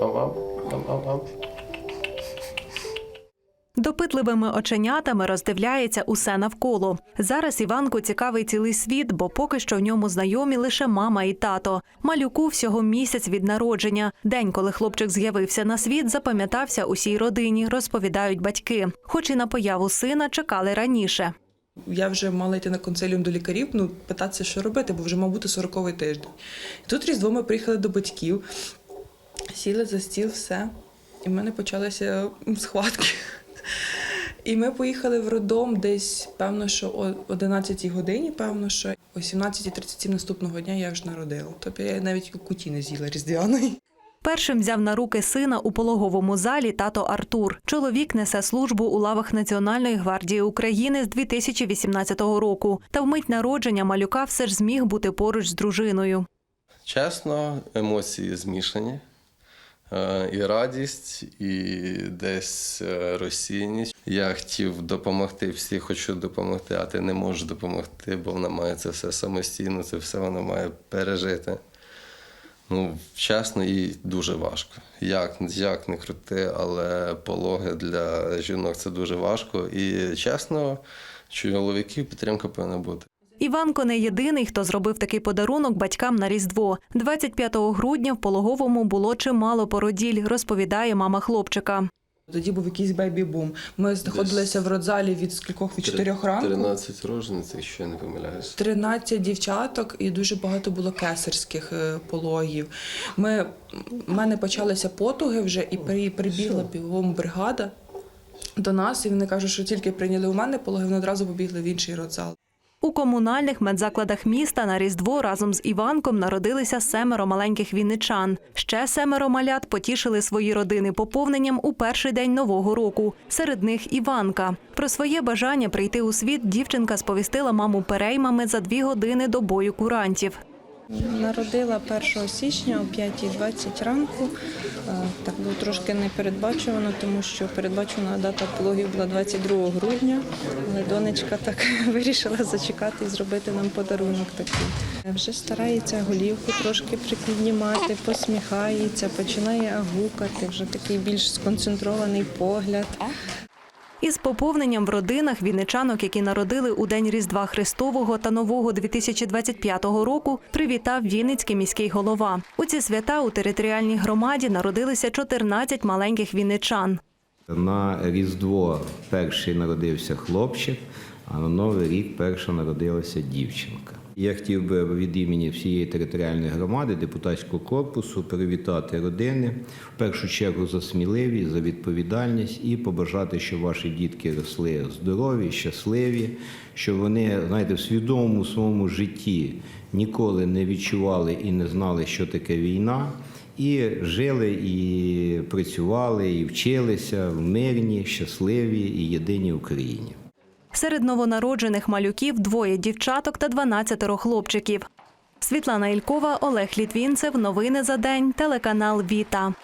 Ам-ам, ам-ам-ам. Допитливими оченятами роздивляється усе навколо. Зараз Іванку цікавий цілий світ, бо поки що в ньому знайомі лише мама і тато. Малюку всього місяць від народження. День, коли хлопчик з'явився на світ, запам'ятався усій родині, розповідають батьки. Хоч і на появу сина чекали раніше. Я вже мала йти на консиліум до лікарів, ну питатися, що робити, бо вже мав бути 40-й тиждень. Тут різдво ми приїхали до батьків, сіли за стіл, все. І в мене почалися схватки. І ми поїхали в роддом десь, певно, що о 11 годині, певно, що о 17.37 наступного дня я вже народила. Тобто я навіть куті не з'їла різдвяної. Першим взяв на руки сина у пологовому залі тато Артур. Чоловік несе службу у лавах Національної гвардії України з 2018 року. Та вмить народження малюка все ж зміг бути поруч з дружиною. Чесно, емоції змішані. Е, І радість, і десь е, розсійність. Я хотів допомогти, всі хочуть допомогти, а ти не можеш допомогти, бо вона має це все самостійно, це все вона має пережити. Ну, чесно, і дуже важко. Як, як не крути, але пологи для жінок це дуже важко. І чесно, чоловіків підтримка повинна бути. Іванко не єдиний, хто зробив такий подарунок батькам на Різдво. 25 грудня в пологовому було чимало породіль, розповідає мама хлопчика. Тоді був якийсь бейбі-бум. Ми знаходилися в родзалі від скількох від 4 ранку. 13 рожниць, якщо я не помиляюсь. 13 дівчаток і дуже багато було кесарських е, пологів. Ми, в мене почалися потуги вже, і при, прибігла бігом бригада до нас, і вони кажуть, що тільки прийняли у мене пологи, вони одразу побігли в інший родзал. У комунальних медзакладах міста на Різдво разом з Іванком народилися семеро маленьких вінничан. Ще семеро малят потішили свої родини поповненням у перший день нового року. Серед них Іванка. Про своє бажання прийти у світ дівчинка сповістила маму переймами за дві години до бою курантів. Народила 1 січня о 5.20 ранку. Е, Так було трошки непередбачувано, тому що передбачена дата пологів була 22 грудня, але донечка так вирішила зачекати і зробити нам подарунок такий. Е, Вже старається голівку трошки припіднімати, посміхається, починає гукати, вже такий більш сконцентрований погляд. Із поповненням в родинах вінничанок, які народили у день Різдва Христового та Нового 2025 року, привітав Вінницький міський голова. У ці свята у територіальній громаді народилися 14 маленьких вінничан. На Різдво перший народився хлопчик, а на Новий рік перша народилася дівчинка. Я хотів би від імені всієї територіальної громади, депутатського корпусу привітати родини в першу чергу за сміливість, за відповідальність і побажати, щоб ваші дітки росли здорові, щасливі, щоб вони, знаєте, в свідомому своєму житті ніколи не відчували і не знали, що таке війна. І жили, і працювали, і вчилися в мирній, щасливій і єдиній Україні. Серед новонароджених малюків двоє дівчаток та 12 хлопчиків. Світлана Ількова, Олег Літвінцев. Новини за день. Телеканал Віта.